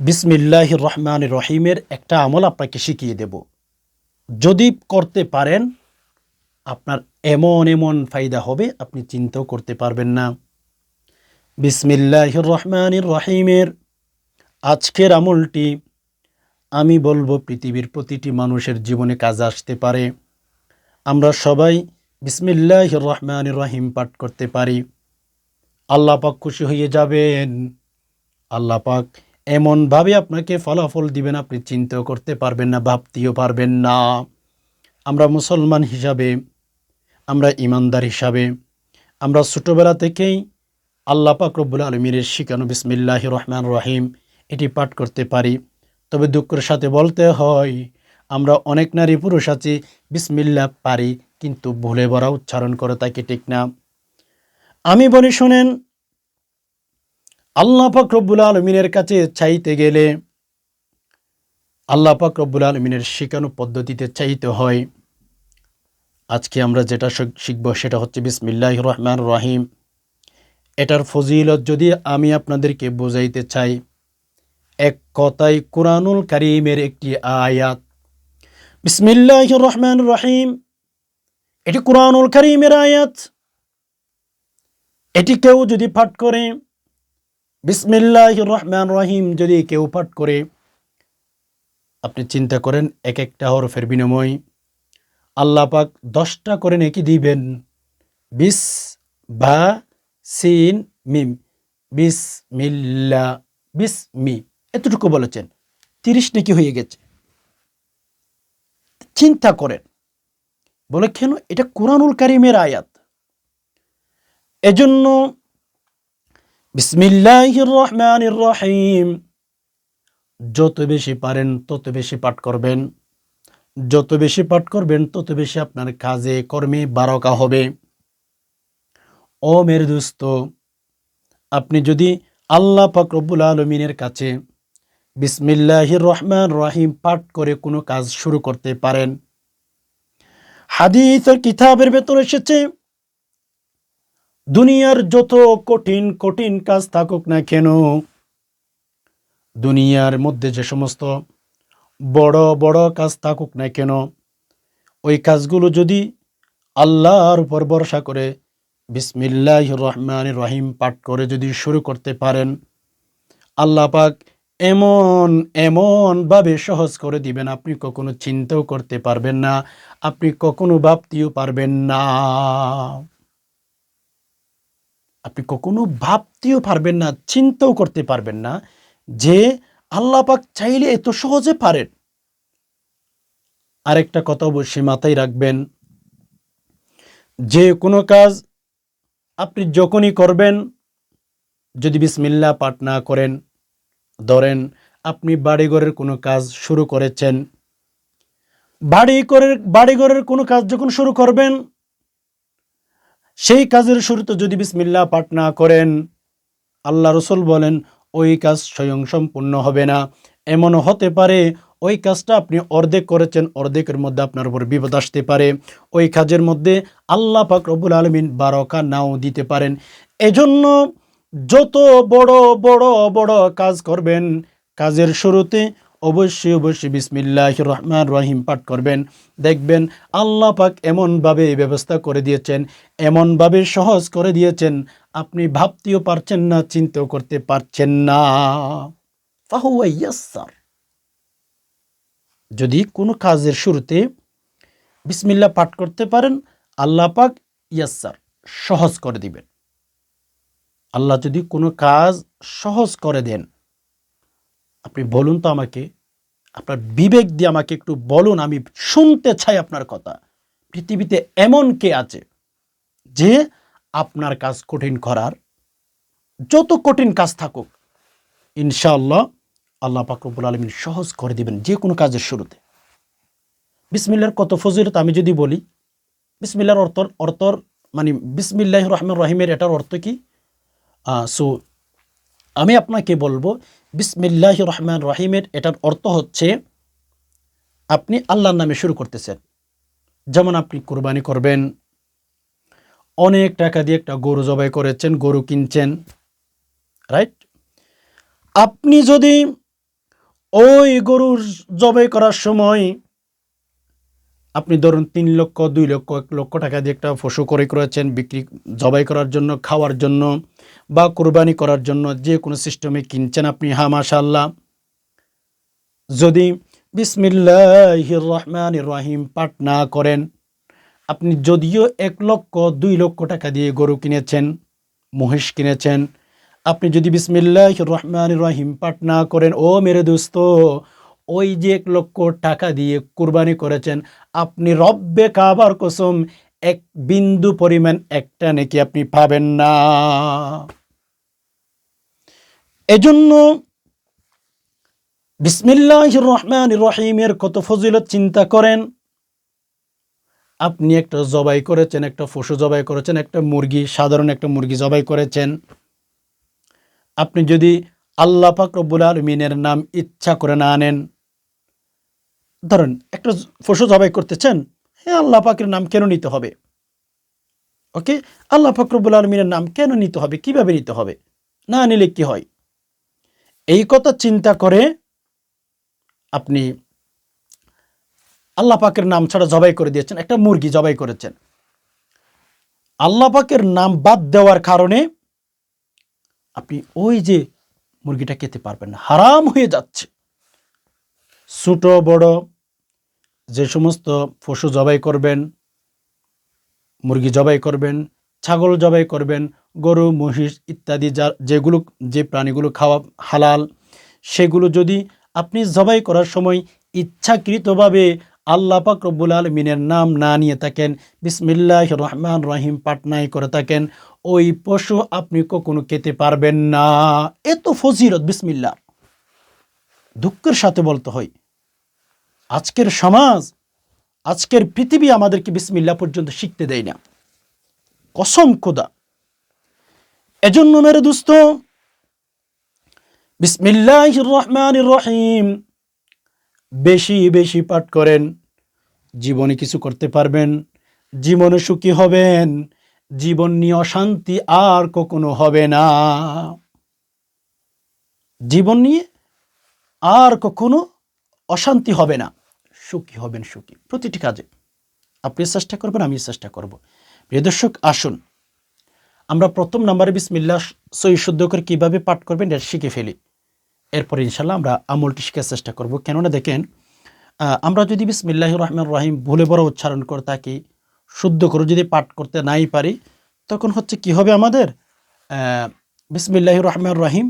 বিসমিল্লাহ রহমান রহিমের একটা আমল আপনাকে শিখিয়ে দেব। যদি করতে পারেন, আপনার এমন এমন ফায়দা হবে, আপনি চিন্তাও করতে পারবেন না। বিসমিল্লাহ রহমান রহিমের আজকের আমলটি আমি বলব পৃথিবীর প্রতিটি মানুষের জীবনে কাজ আসতে পারে। আমরা সবাই বিসমিল্লাহ রহমান রহিম পাঠ করতে পারি। আল্লাহ পাক খুশি হয়ে যাবেন। আল্লাহ পাক এমনভাবে আপনাকে ফলাফল দিবেন, আপনি চিন্তাও করতে পারবেন না, ভাবতেও পারবেন না। আমরা মুসলমান হিসাবে, আমরা ইমানদার হিসাবে, আমরা ছোটোবেলা থেকেই আল্লাহ পাক রব্বুল আলমীরের শিখানো বিসমিল্লাহ রহমান রহিম এটি পাঠ করতে পারি। তবে দুঃখের সাথে বলতে হয়, আমরা অনেক নারী পুরুষ আছি বিসমিল্লা পারি, কিন্তু ভুলে ভরা উচ্চারণ করে তাকে ঠিক না? আমি বলি, শোনেন আল্লাহ পাক রব্বুল আলমিনের কাছে চাইতে গেলে, আল্লাহ পাক রব্বুল আলমিনের শেখানো পদ্ধতিতে চাইতে হয়। আজকে আমরা যেটা শিখ- শিখব সেটা হচ্ছে বিসমিল্লাহ রহমান রহিম। এটার ফজিলত যদি আমি আপনাদেরকে বোঝাইতে চাই, এক কথায় কোরআনুল করিমের একটি আয়াত। বিসমিল্লাহ রহমান রহিম, এটি কোরআনুল করিমের আয়াত। এটি কেউ যদি পাঠ করে বিসমিল্লাহ রহমান রহিম। যদি কেউ পাঠ করে, আপনি চিন্তা করেন, এক একটা হরফের বিনিময় আল্লাহ পাক দশটা করে নাকি দিবেন। বিস, বা, সিন, মিম। বিস মি এতটুকু বলেছেন। তিরিশ নাকি হয়ে গেছে। চিন্তা করেন। বলে, কেন? এটা কোরআনুল কারিমের আয়াত। এজন্য বিসমিল্লাহির রহিম যত বেশি পারেন, তত বেশি পাঠ করবেন। যত বেশি পাঠ করবেন, তত বেশি আপনার কাজে কর্মে বারকা হবে। ও মের দোস্ত, আপনি যদি আল্লাহ রব্বুল আলমিনের কাছে বিসমিল্লাহির রহমান রহিম পাঠ করে কোনো কাজ শুরু করতে পারেন। হাদিসের কিতাবের ভেতর এসেছে দুনিয়ার যত কঠিন কঠিন কাজ থাকুক না কেন, দুনিয়ার মধ্যে যে সমস্ত বড় বড় কাজ থাকুক না কেন, ওই কাজগুলো যদি আল্লাহর উপর ভরসা করে বিসমিল্লাহ রহমান রহিম পাঠ করে যদি শুরু করতে পারেন, আল্লাহ পাক এমন এমনভাবে সহজ করে দিবেন, আপনি কখনো চিন্তাও করতে পারবেন না, আপনি কখনো ভাবতেও পারবেন না। আপনি কখনো ভাবতেও পারবেন না, চিন্তাও করতে পারবেন না যে আল্লাহ পাক চাইলে এত সহজে পারেন। আরেকটা কথা অবশ্যই মাথায় রাখবেন, যে কোনো কাজ আপনি যখনই করবেন, যদি বিসমিল্লা পাঠ না করেন, ধরেন আপনি বাড়িঘরের কোনো কাজ শুরু করেছেন বাড়ি করে বাড়িঘরের কোনো কাজ যখন শুরু করবেন সেই কাজের শুরুতে যদি বিসমিল্লা পাঠ না করেন, আল্লাহ রসুল বলেন, ওই কাজ স্বয়ং সম্পূর্ণ হবে না। এমনও হতে পারে, ওই কাজটা আপনি অর্ধেক করেছেন, অর্ধেকের মধ্যে আপনার উপর বিপদ আসতে পারে। ওই কাজের মধ্যে আল্লাহ পাক রব্বুল আলমিন বারকা নাও দিতে পারেন। এজন্য যত বড় বড় বড় কাজ করবেন, কাজের শুরুতে অবশ্যই অবশ্যই বিসমিল্লাহ রহমান রহিম পাঠ করবেন। দেখবেন আল্লাহ পাক এমনভাবে এই ব্যবস্থা করে দিয়েছেন, এমনভাবে সহজ করে দিয়েছেন, আপনি ভাবতেও পারছেন না, চিন্তাও করতে পারছেন না। যদি কোনো কাজের শুরুতে বিসমিল্লা পাঠ করতে পারেন, আল্লাহ পাক ইয়াস্সার, সহজ করে দিবেন। আল্লাহ যদি কোনো কাজ সহজ করে দেন আপনি বলুন তো আমাকে, আপনার বিবেক দিয়ে আমাকে একটু বলুন, আমি শুনতে চাই আপনার কথা। পৃথিবীতে এমন কে আছে যে আপনার কাজ কঠিন করার, যত কঠিন কাজ থাকুক, ইনশাআল্লাহ আল্লাহ পাকরবুল আলমিন সহজ করে দিবেন যে কোনো কাজের শুরুতে। বিসমিল্লার কত ফজিলত আমি যদি বলি, বিসমিল্লার অর্থ অর্থর মানে বিসমিল্লাহ রহমান রহিমের এটার অর্থ কি? সো আমি আপনাকে বলব, বিসমিল্লাহ রহমান রহিমের এটার অর্থ হচ্ছে, আপনি আল্লাহর নামে শুরু করতেছেন। যেমন আপনি কোরবানি করবেন, অনেক টাকা দিয়ে একটা গরু জবাই করেছেন, গরু কিনছেন রাইট আপনি যদি ওই গরুর জবাই করার সময় আপনি ধরুন তিন লক্ষ, দুই লক্ষ, এক লক্ষ টাকা দিয়ে একটা পশু ক্রয় করেছেন, বিক্রি, জবাই করার জন্য, খাওয়ার জন্য বা কোরবানি করার জন্য যে কোনো সিস্টেমে কিনছেন আপনি হা মাশাল্লাহ যদি বিসমিল্লাহ রহমান রহিম পাঠ না করেন, আপনি যদিও এক লক্ষ, দুই লক্ষ টাকা দিয়ে গরু কিনেছেন, মহিষ কিনেছেন, আপনি যদি বিসমিল্লাহ রহমান রহিম পাঠ না করেন, ও মেরে দোস্ত ওই যে এক লক্ষ টাকা দিয়ে কুরবানি করেছেন, আপনি রব্বে কাবার কসম এক বিন্দু পরিমাণ একটা নাকি আপনি পাবেন না। এজন্য বিসমিল্লাহ রহমান রহিমের কত ফজিলত চিন্তা করেন। আপনি একটা জবাই করেছেন, একটা পশু জবাই করেছেন, একটা মুরগি, সাধারণ একটা মুরগি জবাই করেছেন। আপনি যদি আল্লাহ পাক রব্বুল আলমিনের নাম ইচ্ছা করে না আনেন ধরেন, একটা পশু জবাই করতেছেন হ্যাঁ আল্লাহ পাকের নাম কেন নিতে হবে? ওকে? আল্লাহ পাক রব্বুল আলমিনের নাম কেন নিতে হবে? কীভাবে নিতে হবে? না নিলে কি হয়? এই কথা চিন্তা করে আপনি আল্লাহ পাকের নাম ছাড়া জবাই করে দিয়েছেন, একটা মুরগি জবাই করেছেন। আল্লাহ পাকের নাম বাদ দেওয়ার কারণে আপনি ওই যে মুরগিটা খেতে পারবেন না। হারাম হয়ে যাচ্ছে। ছোট, বড় যে সমস্ত পশু জবাই করবেন, মুরগি জবাই করবেন, ছাগল জবাই করবেন, গরু, মহিষ ইত্যাদি যা, যেগুলো, যে প্রাণীগুলো খাওয়া হালাল, সেগুলো যদি আপনি জবাই করার সময় ইচ্ছাকৃতভাবে আল্লাহ পাক রব্বুল আলমিনের নাম না নিয়ে থাকেন বিসমিল্লাহ রহমান রহিম পাটনাই করে থাকেন, ওই পশু আপনি কখনো খেতে পারবেন না। এত ফজিরত বিসমিল্লা দুঃখের সাথে বলতে হয়। আজকের সমাজ, আজকের পৃথিবী আমাদেরকে বিসমিল্লা পর্যন্ত শিখতে দেয় না। কসম খোদা। এজন্য মেরে দুস্থ বিসমিল্লাহ রহমান রহিম, বেশি বেশি পাঠ করেন, জীবনে কিছু করতে পারবেন, জীবনে সুখী হবেন, জীবন নিয়ে অশান্তি আর কখনো হবে না। জীবন নিয়ে আর কখনো অশান্তি হবে না। সুখী হবেন সুখী। প্রতিটি কাজে। আপনি চেষ্টা করবেন, আমি চেষ্টা করব। প্রিয় দর্শক, আসুন। আমরা প্রথম নাম্বারে বিসমিল্লা সই শুদ্ধ করে কীভাবে পাঠ করবেন এটা শিখে ফেলি। এরপর ইনশাল্লাহ আমরা আমলটি শেখার চেষ্টা করব। কেননা দেখেন আমরা যদি বিসমিল্লাহ রহমান রহিম ভুলে বড় উচ্চারণ করে থাকি, শুদ্ধ করে যদি পাঠ করতে নাই পারি, তখন হচ্ছে কি হবে আমাদের? বিসমিল্লাহ রহমান রহিম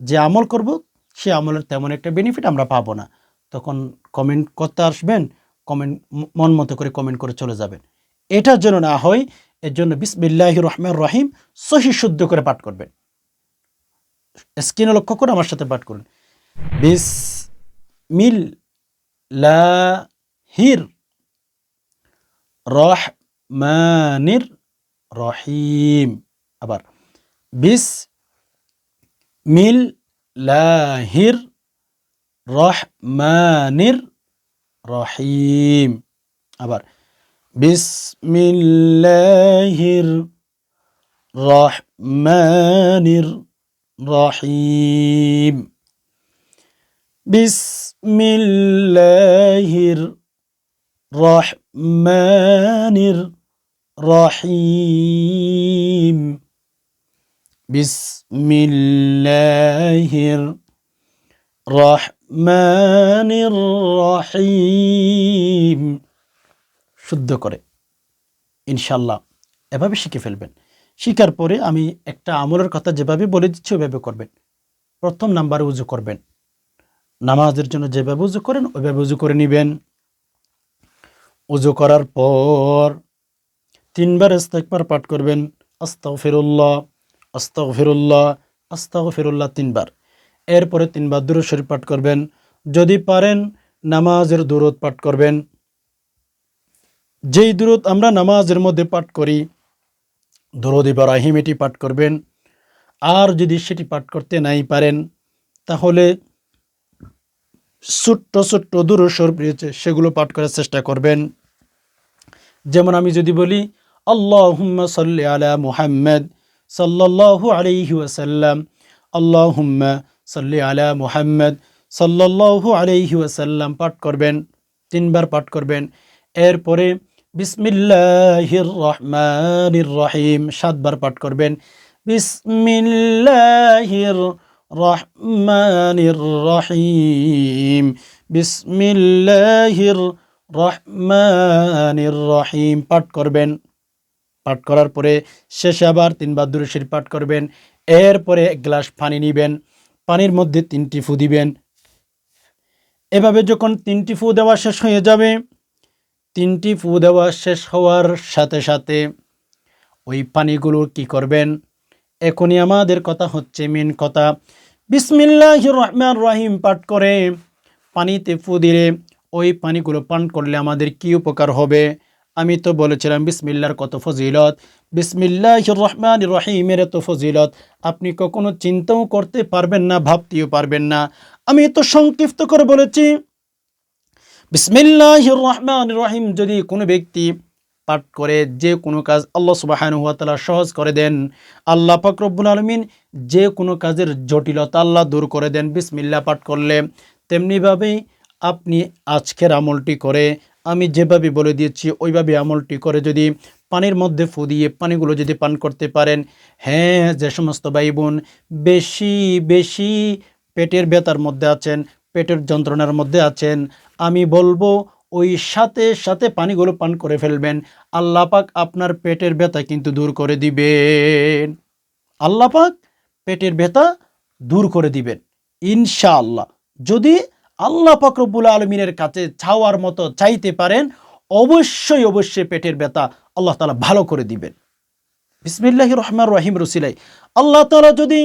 যে আমল করব, সে আমলের তেমন একটা বেনিফিট আমরা পাবো না। তখন কমেন্ট করতে আসবেন কমেন্ট মন মতো করে কমেন্ট করে চলে যাবেন। এটার জন্য না হয়, এর জন্য বিসমিল্লাহ রহমান রহিম সহি শুদ্ধ করে পাঠ করবেন। স্ক্রিনে লক্ষ্য করে আমার সাথে পাঠ করুন। বিস মিল লাহির রহমানির রহিম। আবার বিস মিল লাহির রহমানির রহিম আবার বিসমিল্লাহির রহমানির রহিম বিসমিল্লাহির রহমানির রহিম বিসমিল্লাহির রহমানির রহিম। শুদ্ধ করে। ইনশাল্লাহ এভাবে শিখে ফেলবেন। শিখার পরে আমি একটা আমলের কথা যেভাবে বলে দিচ্ছি, ওইভাবে করবেন। প্রথম নাম্বারে উজু করবেন। নামাজের জন্য যেভাবে উজু করেন, ওইভাবে উজু করে নেবেন। উজু করার পর তিনবার ইস্তেকবার পাঠ করবেন। আস্তাও ফিরুল্লাহ আস্তাও ফিরুল্লাহ আস্তাও ফিরুল্লাহ তিনবার। এরপরে তিনবার দূর শরীফ পাঠ করবেন। যদি পারেন নামাজের দূরত পাঠ করবেন। যেই দূরত আমরা নামাজের মধ্যে পাঠ করি, দরদ ইব্রাহিম এটি পাঠ করবেন। আর যদি সেটি পাঠ করতে নাই পারেন, তাহলে ছোট্ট ছোট্ট দূরস্বর রয়েছে, সেগুলো পাঠ করার চেষ্টা করবেন। যেমন আমি যদি বলি, আল্লাহুম্মা সাল্লি আলা মুহাম্মদ সাল্লাল্লাহু আলাইহি ওয়াসাল্লাম। আল্লাহুম্মা সাল্লি আলা মুহাম্মদ সাল্লাল্লাহু আলাইহি ওয়াসাল্লাম পাঠ করবেন, তিনবার পাঠ করবেন। এরপরে বিসমিল্লাহির রহমানির রহিম সাতবার পাঠ করবেন। বিসমিল্লাহির রহমানির রহিম বিসমিল্লাহির রহমানির রহিম পাঠ করবেন। পাঠ করার পরে শেষে আবার তিনবার দুরুশির পাঠ করবেন। এরপরে এক গ্লাস পানি নেবেন। পানির মধ্যে তিনটি ফু দিবেন। এভাবে যখন তিনটি ফু দেওয়া শেষ হয়ে যাবে, তিনটি ফু দেওয়া শেষ হওয়ার সাথে সাথে ওই পানিগুলো কি করবেন? এখনই আমাদের কথা হচ্ছে মেন কথা। বিসমিল্লাহ রহমান রহিম পাঠ করে পানিতে ফু দিলে ওই পানিগুলো পান করলে আমাদের কি উপকার হবে? আমি তো বলেছিলাম, বিসমিল্লার কত ফজিলত। বিসমিল্লাহ রহমান রহিমের এত ফজিলত। আপনি কখনো চিন্তাও করতে পারবেন না, ভাবতেও পারবেন না। আমি তো সংক্ষিপ্ত করে বলেছি বিসমিল্লাহ রহমান রহিম যদি কোনো ব্যক্তি পাঠ করে, যে কোনো কাজ আল্লাহ সুবাহানুয়াতালা সহজ করে দেন, আল্লাহ পাকরব্বুল আলমিন যে কোনো কাজের জটিলতা আল্লাহ দূর করে দেন বিসমিল্লা পাঠ করলে, তেমনিভাবেই আপনি আজকের আমলটি করে আমি যেভাবে বলে দিয়েছি, ওইভাবে আমলটি করে যদি পানির মধ্যে ফু দিয়ে পানিগুলো যদি পান করতে পারেন হ্যাঁ যে সমস্ত ভাই বোন বেশি বেশি পেটের ব্যথার মধ্যে আছেন, পেটের যন্ত্রণার মধ্যে আছেন, আমি বলব ওই সাথে সাথে পানিগুলো পান করে ফেলবেন। আল্লাপাক আপনার পেটের ব্যথা কিন্তু দূর করে দিবেন। আল্লাপাক পেটের ব্যথা দূর করে দিবেন, ইনশাআল্লাহ। যদি আল্লাহ পাক রব্বুল আলমিনের কাছে চাওয়ার মতো চাইতে পারেন, অবশ্যই অবশ্যই পেটের ব্যথা আল্লাহ তালা ভালো করে দিবেন। বিসমিল্লাহ রহমান রহিম রসিলাই। আল্লাহ তালা যদি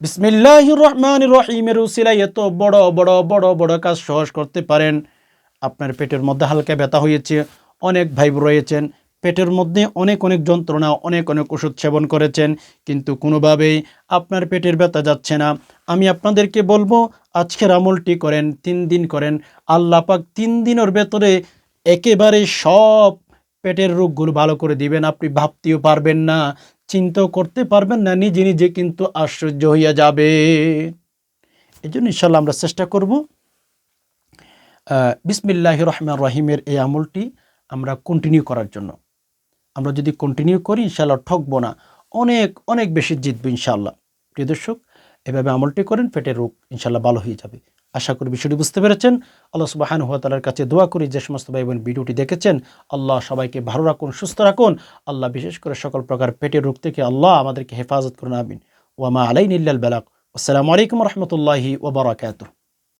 বিসমিল্লাহ রহমান রহিমের রসিলাই এত বড় বড় বড় বড় কাজ সহজ করতে পারেন, আপনার পেটের মধ্যে হালকা ব্যথা হয়েছে, অনেক ভাইব রয়েছেন পেটের মধ্যে অনেক অনেক যন্ত্রণা, অনেক অনেক ওষুধ সেবন করেছেন, কিন্তু কোনোভাবেই আপনার পেটের ব্যথা যাচ্ছে না। আমি আপনাদেরকে বলব, আজকের আমলটি করেন, তিন দিন করেন। আল্লাহ পাক তিন দিনের ভেতরে একেবারে সব পেটের রোগগুলো ভালো করে দিবেন। আপনি ভাবতেও পারবেন না, চিন্তাও করতে পারবেন না, নিজে নিজে কিন্তু আশ্চর্য হইয়া যাবে। এই জন্য ইনশাল্লাহ আমরা চেষ্টা করব বিসমিল্লাহ রহমান রহিমের এই আমলটি আমরা কন্টিনিউ করার জন্য। আমরা যদি কন্টিনিউ করি ইনশাল্লাহ ঠকবো না। অনেক অনেক বেশি জিতবো ইনশাল্লাহ প্রিয় দর্শক, এভাবে আমলটি করেন পেটের রোগ ইনশাল্লাহ ভালো হয়ে যাবে। আশা করি বিষয়টি বুঝতে পেরেছেন। আল্লাহ সুবাহান তালার কাছে দোয়া করি, যে সমস্ত ভাই বোন ভিডিওটি দেখেছেন, আল্লাহ সবাইকে ভালো রাখুন, সুস্থ রাখুন। আল্লাহ বিশেষ করে সকল প্রকার পেটের রোগ থেকে আল্লাহ আমাদেরকে হেফাজত করুন, আমিন। ওয়ামা আলাইন ইল্লাল বেলাক আসসালামু আলাইকুম রহমতুল্লাহি ওবরাকাতুহ